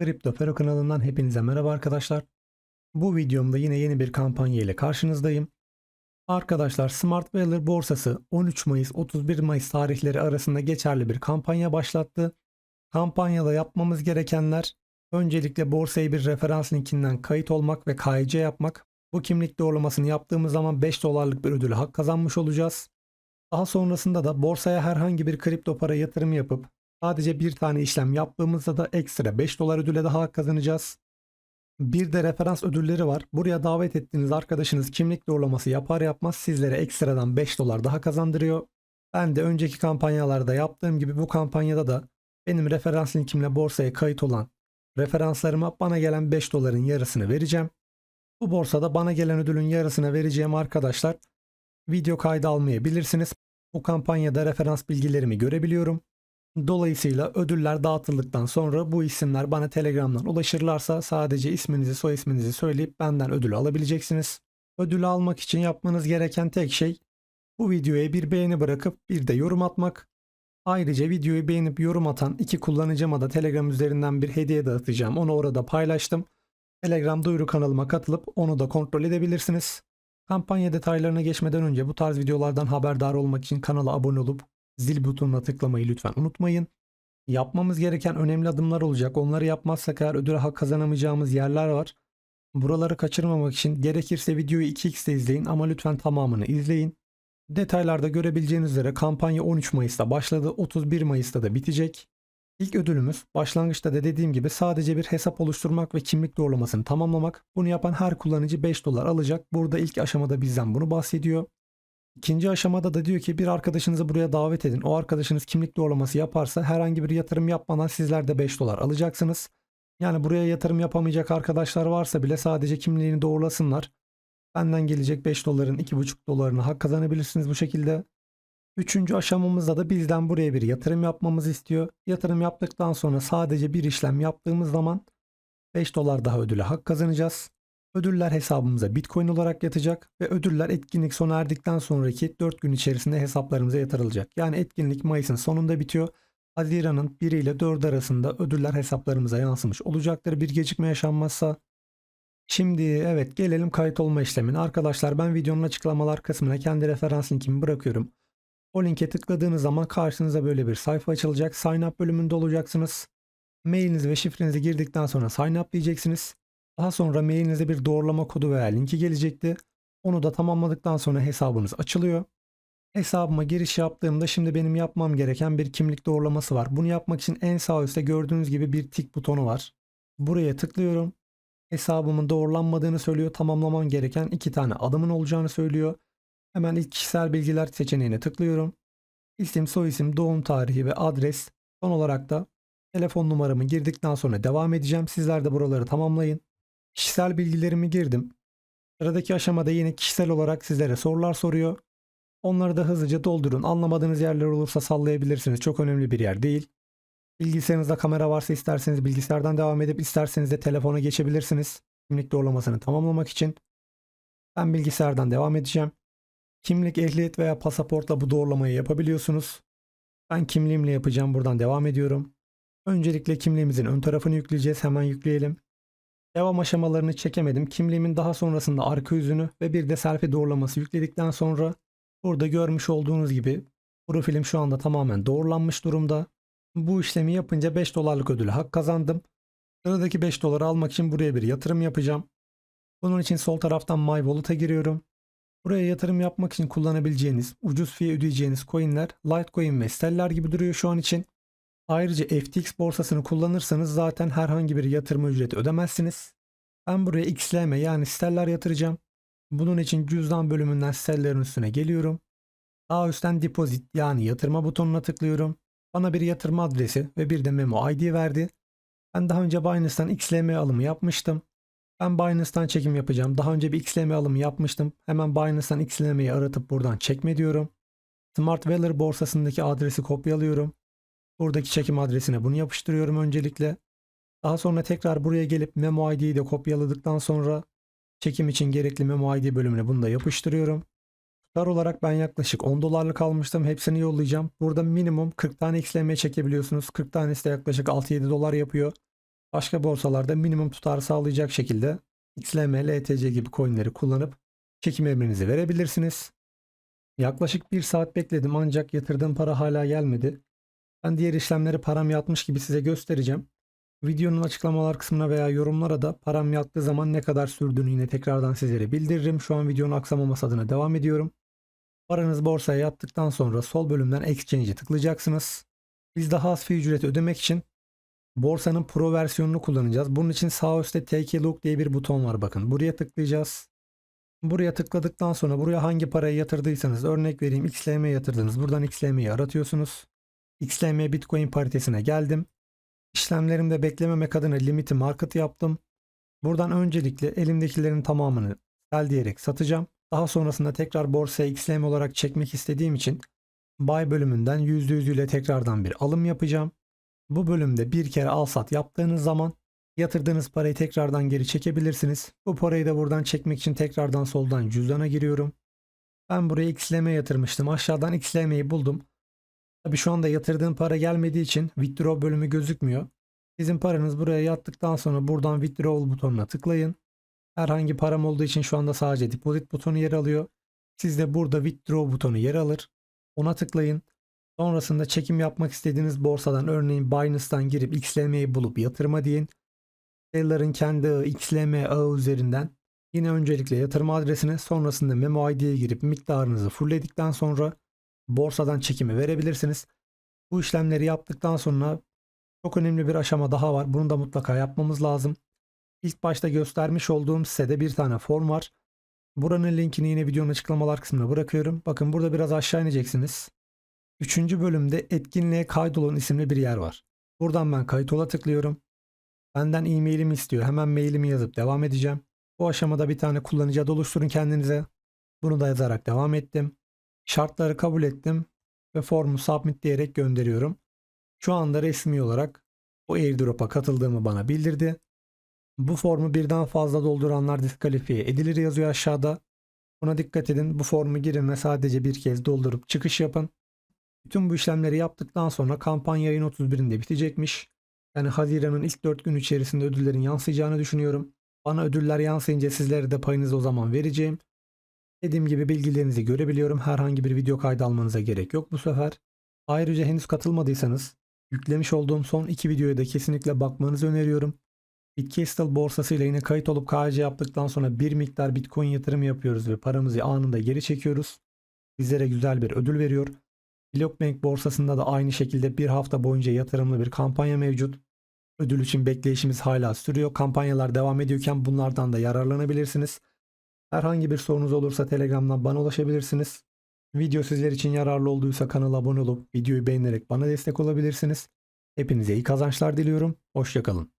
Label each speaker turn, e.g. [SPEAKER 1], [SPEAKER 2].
[SPEAKER 1] Kripto Fero kanalından hepinize merhaba arkadaşlar. Bu videomda yine yeni bir kampanya ile karşınızdayım. Arkadaşlar Smart Weather borsası 13 Mayıs 31 Mayıs tarihleri arasında geçerli bir kampanya başlattı. Kampanyada yapmamız gerekenler öncelikle borsaya bir referans linkinden kayıt olmak ve KYC yapmak. Bu kimlik doğrulamasını yaptığımız zaman 5 dolarlık bir ödülü hak kazanmış olacağız. Daha sonrasında da borsaya herhangi bir kripto para yatırım yapıp Sadece bir tane işlem yaptığımızda da ekstra 5 dolar ödüle daha kazanacağız. Bir de referans ödülleri var. Buraya davet ettiğiniz arkadaşınız kimlik doğrulaması yapar yapmaz sizlere ekstradan 5 dolar daha kazandırıyor. Ben de önceki kampanyalarda yaptığım gibi bu kampanyada da benim referans linkimle borsaya kayıt olan referanslarıma bana gelen 5 doların yarısını vereceğim. Bu borsada bana gelen ödülün yarısını vereceğim arkadaşlar. Video kaydı almayabilirsiniz. Bu kampanyada referans bilgilerimi görebiliyorum. Dolayısıyla ödüller dağıtıldıktan sonra bu isimler bana Telegram'dan ulaşırlarsa sadece isminizi soy isminizi söyleyip benden ödülü alabileceksiniz. Ödülü almak için yapmanız gereken tek şey bu videoya bir beğeni bırakıp bir de yorum atmak. Ayrıca videoyu beğenip yorum atan iki kullanıcıma da Telegram üzerinden bir hediye dağıtacağım. Onu orada paylaştım. Telegram duyuru kanalıma katılıp onu da kontrol edebilirsiniz. Kampanya detaylarına geçmeden önce bu tarz videolardan haberdar olmak için kanala abone olup zil butonuna tıklamayı lütfen unutmayın. Yapmamız gereken önemli adımlar olacak. Onları yapmazsak eğer ödüle hak kazanamayacağımız yerler var. Buraları kaçırmamak için gerekirse videoyu 2x'te izleyin ama lütfen tamamını izleyin. Detaylarda görebileceğiniz üzere kampanya 13 Mayıs'ta başladı, 31 Mayıs'ta da bitecek. İlk ödülümüz başlangıçta da dediğim gibi sadece bir hesap oluşturmak ve kimlik doğrulamasını tamamlamak. Bunu yapan her kullanıcı 5 dolar alacak. Burada ilk aşamada bizden bunu bahsediyor. İkinci aşamada da diyor ki bir arkadaşınızı buraya davet edin. O arkadaşınız kimlik doğrulaması yaparsa herhangi bir yatırım yapmadan sizler de 5 dolar alacaksınız. Yani buraya yatırım yapamayacak arkadaşlar varsa bile sadece kimliğini doğrulasınlar. Benden gelecek 5 doların 2,5 dolarını hak kazanabilirsiniz bu şekilde. Üçüncü aşamamızda da bizden buraya bir yatırım yapmamızı istiyor. Yatırım yaptıktan sonra sadece bir işlem yaptığımız zaman 5 dolar daha ödüle hak kazanacağız. Ödüller hesabımıza Bitcoin olarak yatacak ve ödüller etkinlik sona erdikten sonraki 4 gün içerisinde hesaplarımıza yatırılacak. Yani etkinlik Mayıs'ın sonunda bitiyor. Haziran'ın 1 ile 4 arasında ödüller hesaplarımıza yansımış olacaktır bir gecikme yaşanmazsa. Şimdi evet gelelim kayıt olma işlemine. Arkadaşlar ben videonun açıklamalar kısmına kendi referans linkimi bırakıyorum. O linke tıkladığınız zaman karşınıza böyle bir sayfa açılacak. Sign up bölümünde olacaksınız. Mailinizi ve şifrenizi girdikten sonra sign up diyeceksiniz. Daha sonra mailinize bir doğrulama kodu veya linki gelecekti. Onu da tamamladıktan sonra hesabınız açılıyor. Hesabıma giriş yaptığımda şimdi benim yapmam gereken bir kimlik doğrulaması var. Bunu yapmak için en sağ üstte gördüğünüz gibi bir tik butonu var. Buraya tıklıyorum. Hesabımın doğrulanmadığını söylüyor. Tamamlamam gereken iki tane adımın olacağını söylüyor. Hemen ilk kişisel bilgiler seçeneğine tıklıyorum. İsim, soyisim, doğum tarihi ve adres. Son olarak da telefon numaramı girdikten sonra devam edeceğim. Sizler de buraları tamamlayın. Kişisel bilgilerimi girdim. Sıradaki aşamada yine kişisel olarak sizlere sorular soruyor. Onları da hızlıca doldurun. Anlamadığınız yerler olursa sallayabilirsiniz. Çok önemli bir yer değil. Bilgisayarınızda kamera varsa isterseniz bilgisayardan devam edip isterseniz de telefona geçebilirsiniz. Kimlik doğrulamasını tamamlamak için. Ben bilgisayardan devam edeceğim. Kimlik, ehliyet veya pasaportla bu doğrulamayı yapabiliyorsunuz. Ben kimliğimle yapacağım. Buradan devam ediyorum. Öncelikle kimliğimizin ön tarafını yükleyeceğiz. Hemen yükleyelim. Devam aşamalarını çekemedim. Kimliğimin daha sonrasında arka yüzünü ve bir de selfie doğrulaması yükledikten sonra burada görmüş olduğunuz gibi profilim şu anda tamamen doğrulanmış durumda. Bu işlemi yapınca 5 dolarlık ödülü hak kazandım. Sıradaki 5 doları almak için buraya bir yatırım yapacağım. Bunun için sol taraftan My Wallet'a giriyorum. Buraya yatırım yapmak için kullanabileceğiniz, ucuz fee ödeyeceğiniz coinler Litecoin ve Stellar gibi duruyor şu an için. Ayrıca FTX borsasını kullanırsanız zaten herhangi bir yatırma ücreti ödemezsiniz. Ben buraya XLM yani stellar yatıracağım. Bunun için cüzdan bölümünden stelların üstüne geliyorum. Daha üstten deposit yani yatırma butonuna tıklıyorum. Bana bir yatırma adresi ve bir de memo ID verdi. Ben daha önce Binance'tan XLM alımı yapmıştım. Ben Binance'tan çekim yapacağım. Daha önce bir XLM alımı yapmıştım. Hemen Binance'tan XLM'yi aratıp buradan çekme diyorum. Smart Weather borsasındaki adresi kopyalıyorum. Buradaki çekim adresine bunu yapıştırıyorum öncelikle. Daha sonra tekrar buraya gelip Memo ID'yi de kopyaladıktan sonra çekim için gerekli Memo ID bölümüne bunu da yapıştırıyorum. Tutar olarak ben yaklaşık 10 dolarlık almıştım. Hepsini yollayacağım. Burada minimum 40 tane XLM çekebiliyorsunuz. 40 tanesi de yaklaşık 6-7 dolar yapıyor. Başka borsalarda minimum tutar sağlayacak şekilde XLM, LTC gibi coinleri kullanıp çekim emrinizi verebilirsiniz. Yaklaşık bir saat bekledim ancak yatırdığım para hala gelmedi. Ben diğer işlemleri param yatmış gibi size göstereceğim. Videonun açıklamalar kısmına veya yorumlara da param yattığı zaman ne kadar sürdüğünü yine tekrardan sizlere bildiririm. Şu an videonun aksamaması adına devam ediyorum. Paranız borsaya yattıktan sonra sol bölümden Exchange'e tıklayacaksınız. Biz daha az fee ücreti ödemek için borsanın pro versiyonunu kullanacağız. Bunun için sağ üstte Take a Look diye bir buton var bakın. Buraya tıklayacağız. Buraya tıkladıktan sonra buraya hangi parayı yatırdıysanız örnek vereyim XLM yatırdınız. Buradan XLM'yi aratıyorsunuz. XLM Bitcoin paritesine geldim. İşlemlerimde beklememek adına limiti market yaptım. Buradan öncelikle elimdekilerin tamamını sell diyerek satacağım. Daha sonrasında tekrar borsaya XLM olarak çekmek istediğim için buy bölümünden %100 ile tekrardan bir alım yapacağım. Bu bölümde bir kere al sat yaptığınız zaman yatırdığınız parayı tekrardan geri çekebilirsiniz. Bu parayı da buradan çekmek için tekrardan soldan cüzdana giriyorum. Ben buraya XLM yatırmıştım. Aşağıdan XLM'yi buldum. Tabi şu anda yatırdığım para gelmediği için withdraw bölümü gözükmüyor. Sizin paranız buraya yattıktan sonra buradan withdrawal butonuna tıklayın. Herhangi param olduğu için şu anda sadece deposit butonu yer alıyor. Sizde burada withdraw butonu yer alır. Ona tıklayın. Sonrasında çekim yapmak istediğiniz borsadan örneğin Binance'dan girip XLM'yi bulup yatırma deyin. Seller'ın kendi ağı XLM ağı üzerinden yine öncelikle yatırma adresine sonrasında memo ID'ye girip miktarınızı fullledikten sonra borsadan çekimi verebilirsiniz. Bu işlemleri yaptıktan sonra çok önemli bir aşama daha var. Bunu da mutlaka yapmamız lazım. İlk başta göstermiş olduğum sitede bir tane form var. Buranın linkini yine videonun açıklamalar kısmına bırakıyorum. Bakın burada biraz aşağı ineceksiniz. Üçüncü bölümde etkinliğe kaydolun isimli bir yer var. Buradan ben kayıt ola tıklıyorum. Benden e-mailimi istiyor. Hemen mailimi yazıp devam edeceğim. Bu aşamada bir tane kullanıcı adı oluşturun kendinize. Bunu da yazarak devam ettim. Şartları kabul ettim ve formu submit diyerek gönderiyorum. Şu anda resmi olarak o airdrop'a katıldığımı bana bildirdi. Bu formu birden fazla dolduranlar diskalifiye edilir yazıyor aşağıda. Buna dikkat edin. Bu formu girin ve sadece bir kez doldurup çıkış yapın. Bütün bu işlemleri yaptıktan sonra kampanya ayın 31'inde bitecekmiş. Yani Haziran'ın ilk 4 gün içerisinde ödüllerin yansıyacağını düşünüyorum. Bana ödüller yansıyınca sizlere de payınızı o zaman vereceğim. Dediğim gibi bilgilerinizi görebiliyorum. Herhangi bir video kaydı almanıza gerek yok bu sefer. Ayrıca henüz katılmadıysanız yüklemiş olduğum son iki videoya da kesinlikle bakmanızı öneriyorum. Bitcastle borsası ile yine kayıt olup KC yaptıktan sonra bir miktar Bitcoin yatırım yapıyoruz ve paramızı anında geri çekiyoruz. Bizlere güzel bir ödül veriyor. Blockbank borsasında da aynı şekilde bir hafta boyunca yatırımlı bir kampanya mevcut. Ödül için bekleyişimiz hala sürüyor. Kampanyalar devam ediyorken bunlardan da yararlanabilirsiniz. Herhangi bir sorunuz olursa Telegram'dan bana ulaşabilirsiniz. Video sizler için yararlı olduysa kanala abone olup videoyu beğenerek bana destek olabilirsiniz. Hepinize iyi kazançlar diliyorum. Hoşçakalın.